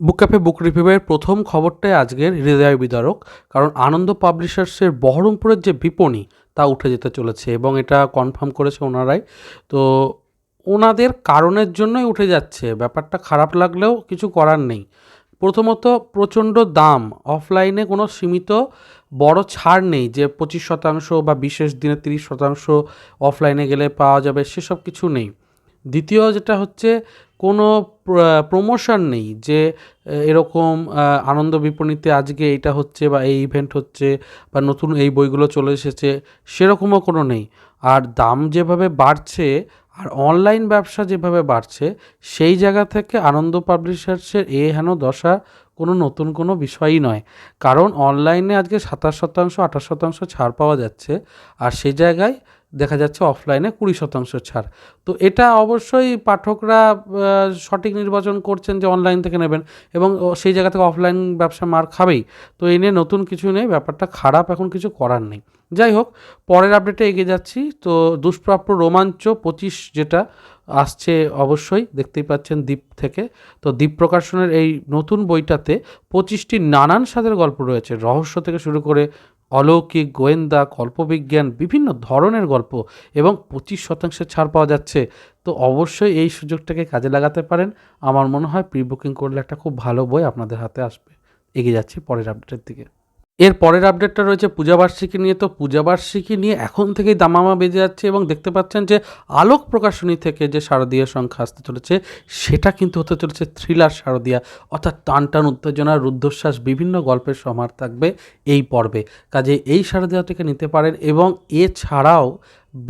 বুক cafe বুক রিভিউয়ের প্রথম খবরটাই আজকের হৃদয় বিদারক, কারণ আনন্দ পাবলিশার্সের বহরমপুরের যে বিপণী, তা উঠে যেতে চলেছে এবং এটা কনফার্ম করেছে ওনারাই। তো ওনাদের কারণের জন্যই উঠে যাচ্ছে। ব্যাপারটা খারাপ লাগলেও কিছু করার নেই। প্রথমত, প্রচণ্ড দাম। অফলাইনে কোনো সীমিত বড় ছাড় নেই যে পঁচিশ শতাংশ বা বিশেষ দিনে তিরিশ শতাংশ অফলাইনে গেলে পাওয়া যাবে, সেসব কিছু নেই। দ্বিতীয় যেটা হচ্ছে কোনো প্রমোশন নেই যে এরকম আনন্দ বিপণীতে আজকে এটা হচ্ছে বা এই ইভেন্ট হচ্ছে বা নতুন এই বইগুলো চলে এসেছে, সেরকমও কোনো নেই। আর দাম যেভাবে বাড়ছে আর অনলাইন ব্যবসা যেভাবে বাড়ছে, সেই জায়গা থেকে আনন্দ পাবলিশার্সের এ হেন দশা কোনো নতুন কোনো বিষয়ই নয়। কারণ অনলাইনে আজকে সাতাশ শতাংশ, আঠাশ শতাংশ ছাড় পাওয়া যাচ্ছে, আর সেই জায়গায় দেখা যাচ্ছে অফলাইনে কুড়ি শতাংশ ছাড়। তো এটা অবশ্যই পাঠকরা সঠিক নির্বাচন করছেন যে অনলাইন থেকে নেবেন এবং সেই জায়গা থেকে অফলাইন ব্যবসা মার খাবেই। তো এই নিয়ে নতুন কিছু নেই, ব্যাপারটা খারাপ এখন কিছু করার নেই। যাই হোক, পরের আপডেটে এগিয়ে যাচ্ছি। তো দুষ্প্রাপ্য রোমাঞ্চ পঁচিশ যেটা আসছে অবশ্যই দেখতেই পাচ্ছেন দ্বীপ থেকে। তো দ্বীপ প্রকাশনের এই নতুন বইটাতে পঁচিশটি নানান স্বাদের গল্প রয়েছে। রহস্য থেকে শুরু করে অলৌকিক, গোয়েন্দা, কল্পবিজ্ঞান, বিভিন্ন ধরনের গল্প এবং পঁচিশ শতাংশের ছাড় পাওয়া যাচ্ছে। তো অবশ্যই এই সুযোগটাকে কাজে লাগাতে পারেন। আমার মনে হয় প্রি বুকিং করলে একটা খুব ভালো বই আপনাদের হাতে আসবে। এগিয়ে যাচ্ছি পরের আপডেটের দিকে। এর পরের আপডেটটা রয়েছে পূজাবার্ষিকী নিয়ে। তো পূজাবার্ষিকী নিয়ে এখন থেকেই দামামা বেজে যাচ্ছে এবং দেখতে পাচ্ছেন যে আলোক প্রকাশনী থেকে যে শারদীয় সংখ্যা আসতে চলেছে, সেটা কিন্তু হতে চলেছে থ্রিলার শারদীয়া। অর্থাৎ টান টান উত্তেজনা, রুদ্ধশ্বাস, বিভিন্ন গল্পের সমার থাকবে এই পর্বে। কাজে এই শারদীয়াটিকে নিতে পারেন এবং এছাড়াও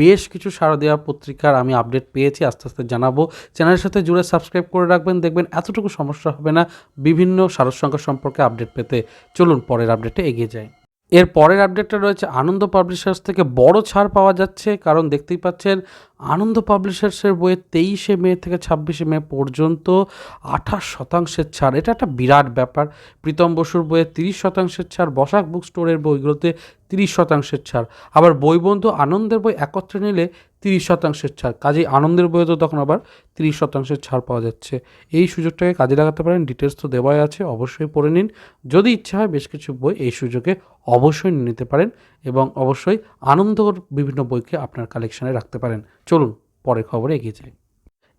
বেশ কিছু শারদীয়া পত্রিকার আমি আপডেট পেয়েছি, আস্তে আস্তে জানাব। চ্যানেলের সাথে জুড়ে সাবস্ক্রাইব করে রাখবেন, দেখবেন এতটুকু সমস্যা হবে না। বিভিন্ন শারদ সংখ্যা সম্পর্কে আপডেট পেতে চলুন, পরের আপডেটে এগিয়ে যাই। এর পরের আপডেটটা রয়েছে, আনন্দ পাবলিশার্স থেকে বড় ছাড় পাওয়া যাচ্ছে। কারণ দেখতেই পাচ্ছেন, আনন্দ পাবলিশার্সের বইয়ে তেইশে মে থেকে ছাব্বিশে মে পর্যন্ত আঠাশ শতাংশের ছাড়। এটা একটা বিরাট ব্যাপার। প্রীতম বসুর বইয়ে তিরিশ শতাংশের ছাড়, বসাক বুক স্টোরের বইগুলোতে তিরিশ শতাংশের ছাড়। আবার বইবন্ধু আনন্দের বই একত্রে নিলে তিরিশ শতাংশের ছাড়। কাজেই আনন্দের বইয়ে তো তখন আবার তিরিশ শতাংশের ছাড় পাওয়া যাচ্ছে। এই সুযোগটাকে কাজে লাগাতে পারেন ডিটেলস তো দেওয়াই আছে, অবশ্যই পড়ে নিন। যদি ইচ্ছা হয় বেশ কিছু বই এই সুযোগে অবশ্যই নিতে পারেন এবং অবশ্যই আনন্দর বিভিন্ন বইকে আপনার কালেকশানে রাখতে পারেন। চলুন, পরের খবরে এগিয়ে যাই।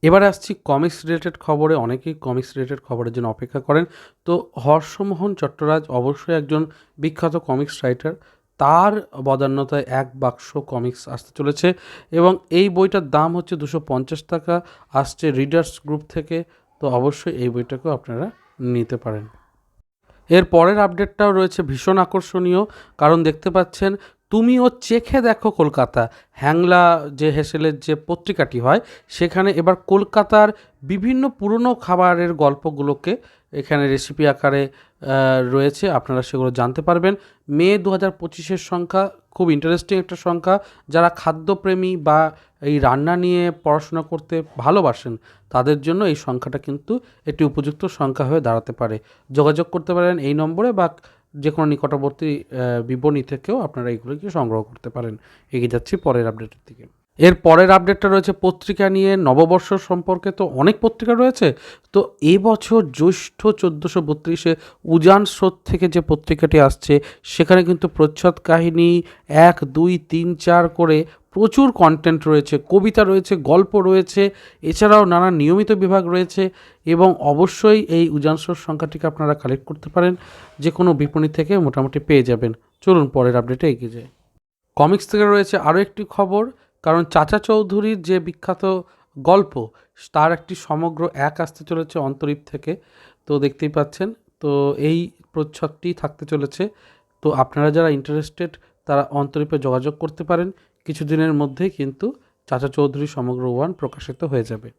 এবার আসছি কমিক্স রিলেটেড খবরে। অনেকেই কমিক্স রিলেটেড খবরের জন্য অপেক্ষা করেন। তো হর্ষমোহন চট্টরাজ অবশ্যই একজন বিখ্যাত কমিক্স রাইটার তার বদান্যতায় এক বাক্স কমিক্স আসতে চলেছে এবং এই বইটার দাম হচ্ছে দুশো পঞ্চাশ টাকা, আসছে রিডার্স গ্রুপ থেকে, তো অবশ্যই এই বইটাকেও আপনারা নিতে পারেন। এর পরের আপডেটটাও রয়েছে ভীষণ আকর্ষণীয়, কারণ দেখতে পাচ্ছেন তুমিও চেখে দেখো কলকাতা, হ্যাংলা যে হেসেলের যে পত্রিকাটি হয়, সেখানে এবার কলকাতার বিভিন্ন পুরনো খাবারের গল্পগুলোকে এখানে রেসিপি আকারে রয়েছে, আপনারা সেগুলো জানতে পারবেন। মে দু হাজার পঁচিশের সংখ্যা খুব ইন্টারেস্টিং একটা সংখ্যা। যারা খাদ্যপ্রেমী বা এই রান্না নিয়ে পড়াশোনা করতে ভালোবাসেন, তাদের জন্য এই সংখ্যাটা কিন্তু একটি উপযুক্ত সংখ্যা হয়ে দাঁড়াতে পারে। যোগাযোগ করতে পারেন এই নম্বরে বা যে কোনো নিকটবর্তী বিপণী থেকেও আপনারা এইগুলোকে সংগ্রহ করতে পারেন। এগিয়ে যাচ্ছি পরের আপডেটের দিকে। এর পরের আপডেটটা রয়েছে পত্রিকা নিয়ে। নববর্ষ সম্পর্কে তো অনেক পত্রিকা রয়েছে। তো এবছর জ্যৈষ্ঠ চোদ্দোশো বত্রিশে উজান স্রোত থেকে যে পত্রিকাটি আসছে, সেখানে কিন্তু প্রচ্ছদ কাহিনী এক, দুই, তিন, চার করে প্রচুর কন্টেন্ট রয়েছে। কবিতা রয়েছে, গল্প রয়েছে, এছাড়াও নানা নিয়মিত বিভাগ রয়েছে এবং অবশ্যই এই উজান স্রোত সংখ্যাটিকে আপনারা কালেক্ট করতে পারেন। যে কোনো বিপণী থেকে মোটামুটি পেয়ে যাবেন। চলুন পরের আপডেটে এগিয়ে যায় কমিক্স থেকে রয়েছে আরও একটি খবর। কারণ চাচা চৌধুরীর যে বিখ্যাত গল্প, তার একটি সমগ্র এক আসতে চলেছে অন্তরীপ থেকে। তো দেখতেই পাচ্ছেন, তো এই প্রচ্ছদটি থাকতে চলেছে। তো আপনারা যারা ইন্টারেস্টেড তারা অন্তরীপে যোগাযোগ করতে পারেন। কিছুদিনের মধ্যে কিন্তু চাচা চৌধুরী সমগ্র ওয়ান প্রকাশিত হয়ে যাবে।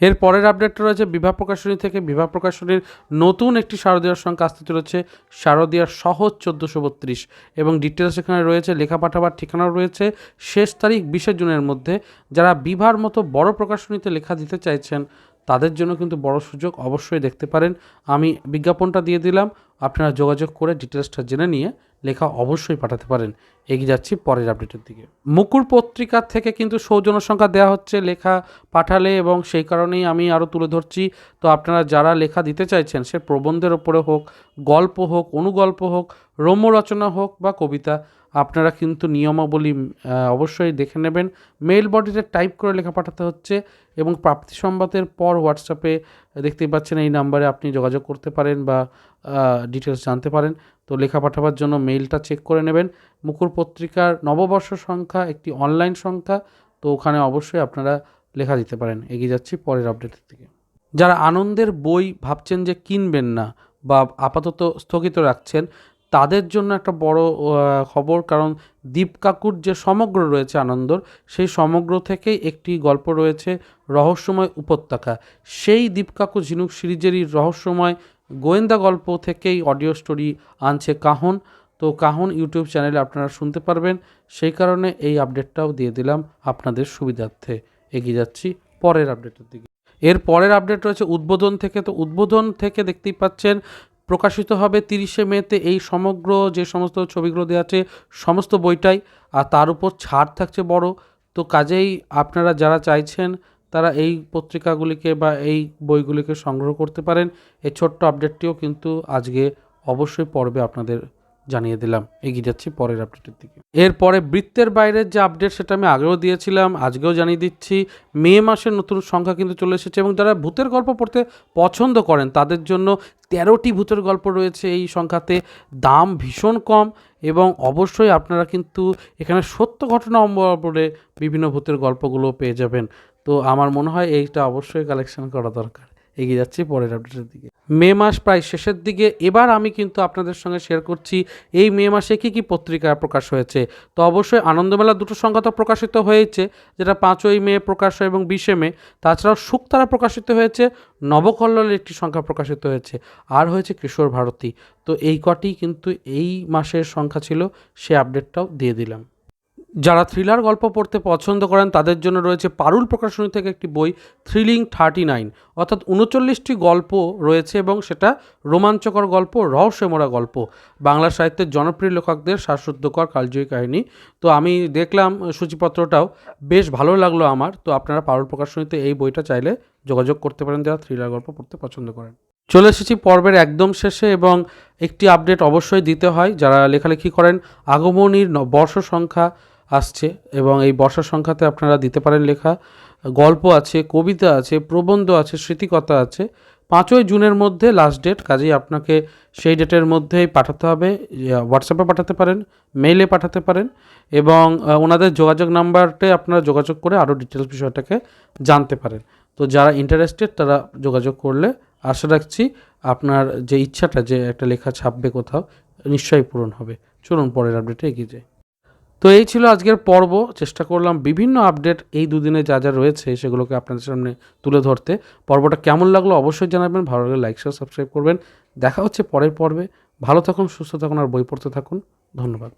এর পরের আপডেটটা রয়েছে বিভা প্রকাশনী থেকে। বিভা প্রকাশনীর নতুন একটি শারদীয়ার সংখ্যা আসতে চলেছে শারদীয়ার সহজ চোদ্দোশো বত্রিশ এবং ডিটেলস এখানে রয়েছে লেখা পাঠাবার ঠিকানাও রয়েছে। শেষ তারিখ বিশে জুনের মধ্যে। যারা বিভার মতো বড় প্রকাশনীতে লেখা দিতে চাইছেন, তাদের জন্য কিন্তু বড় সুযোগ অবশ্যই দেখতে পারেন। আমি বিজ্ঞাপনটা দিয়ে দিলাম। আপনারা যোগাযোগ করে ডিটেলসটা জেনে নিয়ে লেখা অবশ্যই পাঠাতে পারেন। এগিয়ে যাচ্ছি পরের আপডেটের দিকে। মুকুর পত্রিকার থেকে কিন্তু সৌজন্য সংখ্যা দেওয়া হচ্ছে লেখা পাঠালে এবং সেই কারণেই আমি আরও তুলে ধরছি। তো আপনারা যারা লেখা দিতে চাইছেন, সে প্রবন্ধের ওপরে হোক, গল্প হোক, অনুগল্প হোক রম্য রচনা হোক বা কবিতা, আপনারা কিন্তু নিয়মাবলী অবশ্যই দেখে নেবেন। মেল বডিতে টাইপ করে লেখা পাঠাতে হচ্ছে এবং প্রাপ্তি সংবাদের পর হোয়াটসঅ্যাপে দেখতেই পাচ্ছেন এই নাম্বারে আপনি যোগাযোগ করতে পারেন বা ডিটেলস জানতে পারেন। তো লেখা পাঠাবার জন্য মেইলটা চেক করে নেবেন। মুকুর পত্রিকার নববর্ষ সংখ্যা একটি অনলাইন সংখ্যা, তো ওখানে অবশ্যই আপনারা লেখা দিতে পারেন। এগিয়ে যাচ্ছি পরের আপডেটের দিকে। যারা আনন্দের বই ভাবছেন যে কিনবেন না বা আপাতত স্থগিত রাখছেন, তাদের জন্য একটা বড় খবর, কারণ দীপ কাকুর যে সমগ্র রয়েছে আনন্দর, সেই সমগ্র থেকেই একটি গল্প রয়েছে, রহস্যময় উপত্যকা। সেই দীপ কাকু ঝিনুক সিরিজেরই রহস্যময় গোয়েন্দা গল্প থেকেই অডিও স্টোরি আনছে কাহন। তো কাহন ইউটিউব চ্যানেলে আপনারা শুনতে পারবেন। সেই কারণে এই আপডেটটাও দিয়ে দিলাম আপনাদের সুবিধার্থে। এগিয়ে যাচ্ছি পরের আপডেটের দিকে। এর পরের আপডেট রয়েছে উদ্বোধন থেকে। তো উদ্বোধন থেকে দেখতেই পাচ্ছেন, প্রকাশিত হবে তিরিশে মেতে এই সমগ্র যে সমস্ত ছবিগুলো দেওয়া আছে, সমস্ত বইটাই। আর তার উপর ছাড় থাকছে বড়। তো কাজেই আপনারা যারা চাইছেন তারা এই পত্রিকাগুলিকে বা এই বইগুলিকে সংগ্রহ করতে পারেন। এই ছোট্ট আপডেটটিও কিন্তু আজকে অবশ্যই পর্বে আপনাদের জানিয়ে দিলাম। এগিয়ে যাচ্ছি পরের আপডেটের দিকে। এরপরে বৃত্তের বাইরের যে আপডেট, সেটা আমি আগেও দিয়েছিলাম, আজকেও জানিয়ে দিচ্ছি। মে মাসের নতুন সংখ্যা কিন্তু চলে এসেছে এবং যারা ভূতের গল্প পড়তে পছন্দ করেন, তাদের জন্য তেরোটি ভূতের গল্প রয়েছে এই সংখ্যাতে। দাম ভীষণ কম এবং অবশ্যই আপনারা কিন্তু এখানে সত্য ঘটনা অবলম্বনে বিভিন্ন ভূতের গল্পগুলো পেয়ে যাবেন। তো আমার মনে হয় এইটা অবশ্যই কালেকশন করা দরকার। এগিয়ে যাচ্ছি পরের আপডেটের দিকে। মে মাস প্রায় শেষের দিকে। এবার আমি কিন্তু আপনাদের সঙ্গে শেয়ার করছি, এই মে মাসে কী কী পত্রিকা প্রকাশ হয়েছে? তো অবশ্যই আনন্দমেলা দুটো সংখ্যা তো প্রকাশিত হয়েছে যেটা পাঁচই মে প্রকাশ হয় এবং বিশে মে। তাছাড়াও শুকতারা প্রকাশিত হয়েছে নবকল্লোলের একটি সংখ্যা প্রকাশিত হয়েছে, আর হয়েছে কিশোর ভারতী। তো এই কটি কিন্তু এই মাসের সংখ্যা ছিল, সে আপডেটটাও দিয়ে দিলাম। যারা থ্রিলার গল্প পড়তে পছন্দ করেন, তাদের জন্য রয়েছে পারুল প্রকাশনী থেকে একটি বই থ্রিলিং থার্টি নাইন অর্থাৎ উনচল্লিশটি গল্প রয়েছে এবং সেটা রোমাঞ্চকর গল্প রহস্যমরা গল্প। বাংলা সাহিত্যের জনপ্রিয় লেখকদের শ্বাসরুদ্ধকর কালজয়ী কাহিনী। তো আমি দেখলাম সূচিপত্রটাও, বেশ ভালো লাগল আমার। তো আপনারা পারুল প্রকাশনীতে এই বইটা চাইলে যোগাযোগ করতে পারেন, যারা থ্রিলার গল্প পড়তে পছন্দ করেন। চলে এসেছি পর্বের একদম শেষে এবং একটি আপডেট অবশ্যই দিতে হয়। যারা লেখালেখি করেন, আগমনীর বর্ষ সংখ্যা আসছে এবং এই বর্ষার সংখ্যাতে আপনারা দিতে পারেন লেখা, গল্প আছে, কবিতা আছে, প্রবন্ধ আছে, স্মৃতিকথা আছে। পাঁচই জুনের মধ্যে লাস্ট ডেট কাজেই আপনাকে সেই ডেটের মধ্যেই পাঠাতে হবে। হোয়াটসঅ্যাপে পাঠাতে পারেন মেইলে পাঠাতে পারেন এবং ওনাদের যোগাযোগ নাম্বারটে আপনারা যোগাযোগ করে আরও ডিটেলস বিষয়টাকে জানতে পারেন। তো যারা ইন্টারেস্টেড তারা যোগাযোগ করলে আশা রাখছি আপনার যে ইচ্ছাটা যে একটা লেখা ছাপবে কোথাও, নিশ্চয়ই পূরণ হবে। চলুন পরের আপডেটে এগিয়ে যাই। তো এই ছিল আজকের পর্ব। চেষ্টা করলাম বিভিন্ন আপডেট এই দুদিনে যা যা রয়েছে সেগুলোকে আপনাদের সামনে তুলে ধরতে। পর্বটা কেমন লাগল অবশ্যই জানাবেন। ভালো লাগলে লাইক শেয়ার সাবস্ক্রাইব করবেন। দেখা হচ্ছে পরের পর্বে। ভালো থাকুন, সুস্থ থাকুন আর বই পড়তে থাকুন। ধন্যবাদ।